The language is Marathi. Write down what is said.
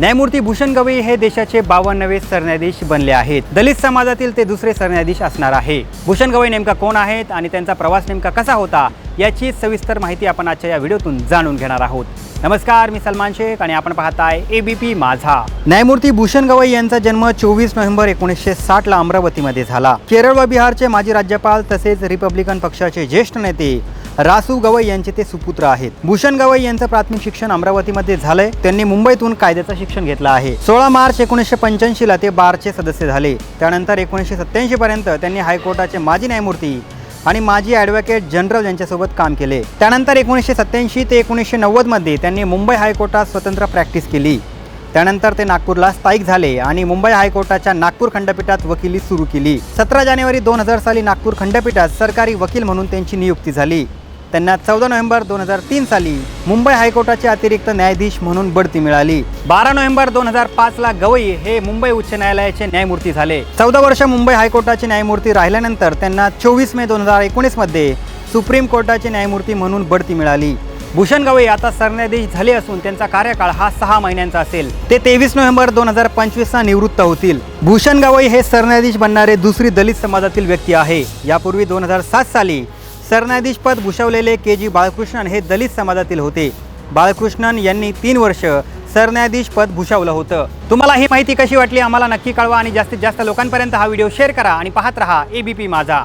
न्यायमूर्ती भूषण गवई हे देशाचे बावन्नवे सरन्यायाधीश बनले आहेत. दलित समाजातील ते दुसरे सरन्यायाधीश असणार आहे. भूषण गवई नेमका कोण आहेत आणि त्यांचा प्रवास नेमका कसा होता? याची सविस्तर माहिती आपण आजच्या या व्हिडिओतून जाणून घेणार आहोत. नमस्कार मी सलमान शेख आणि आपण पाहताय पी माझा. न्यायमूर्ती भूषण गवई यांचा जन्म चोवीस नोव्हेंबर एकोणीसशे साठला अमरावतीमध्ये झाला. केरळ व बिहारचे माजी राज्यपाल तसेच रिपब्लिकन पक्षाचे ज्येष्ठ नेते रासू गवई यांचे ते सुपुत्र आहेत. भूषण गवई यांचं प्राथमिक शिक्षण अमरावतीमध्ये झालंय. त्यांनी मुंबईतून कायद्याचं शिक्षण घेतलं आहे. सोळा मार्च एकोणीसशे पंच्याऐंशीला ते बारचे सदस्य झाले. त्यानंतर एकोणीसशे सत्याऐंशी पर्यंत त्यांनी हायकोर्टाचे माजी न्यायमूर्ती आणि माजी ॲडव्होकेट जनरल यांच्यासोबत काम केले. त्यानंतर एकोणीसशे सत्याऐंशी ते एकोणीसशे नव्वदमध्ये त्यांनी मुंबई हायकोर्टात स्वतंत्र प्रॅक्टिस केली. त्यानंतर ते नागपूरला स्थायिक झाले आणि मुंबई हायकोर्टाच्या नागपूर खंडपीठात वकिली सुरू केली. सतरा जानेवारी दोन हजार साली नागपूर खंडपीठात सरकारी वकील म्हणून त्यांची नियुक्ती झाली. त्यांना चौदा नोव्हेंबर दोन हजार तीन साली मुंबई हायकोर्टाचे अतिरिक्त न्यायाधीश म्हणून बढती मिळाली. बारा नोव्हेंबर दोन हजार पाच ला गवई हे मुंबई उच्च न्यायालयाचे न्यायमूर्ती झाले. चौदा वर्ष मुंबई हायकोर्टाचे न्यायमूर्ती राहिल्यानंतर त्यांना चोवीस मे दोन हजार एकोणीसमध्ये सुप्रीम कोर्टाचे न्यायमूर्ती म्हणून बढती मिळाली. भूषण गवई आता सरन्यायाधीश झाले असून त्यांचा कार्यकाळ हा सहा महिन्यांचा असेल. ते तेवीस नोव्हेंबर दोन हजार पंचवीसला निवृत्त होतील. भूषण गवई हे सरन्यायाधीश बनणारे दुसरी दलित समाजातील व्यक्ती आहे. यापूर्वी दोन हजार सात साली सरन्यायाधीशपद भूषवलेले के जी बाळकृष्णन हे दलित समाजातील होते. बाळकृष्णन यांनी तीन वर्ष सरन्यायाधीश पद भूषवलं होतं. तुम्हाला ही माहिती कशी वाटली? आम्हाला नक्की कळवा आणि जास्तीत जास्त लोकांपर्यंत हा व्हिडिओ शेअर करा आणि पाहत रहा एबीपी माझा.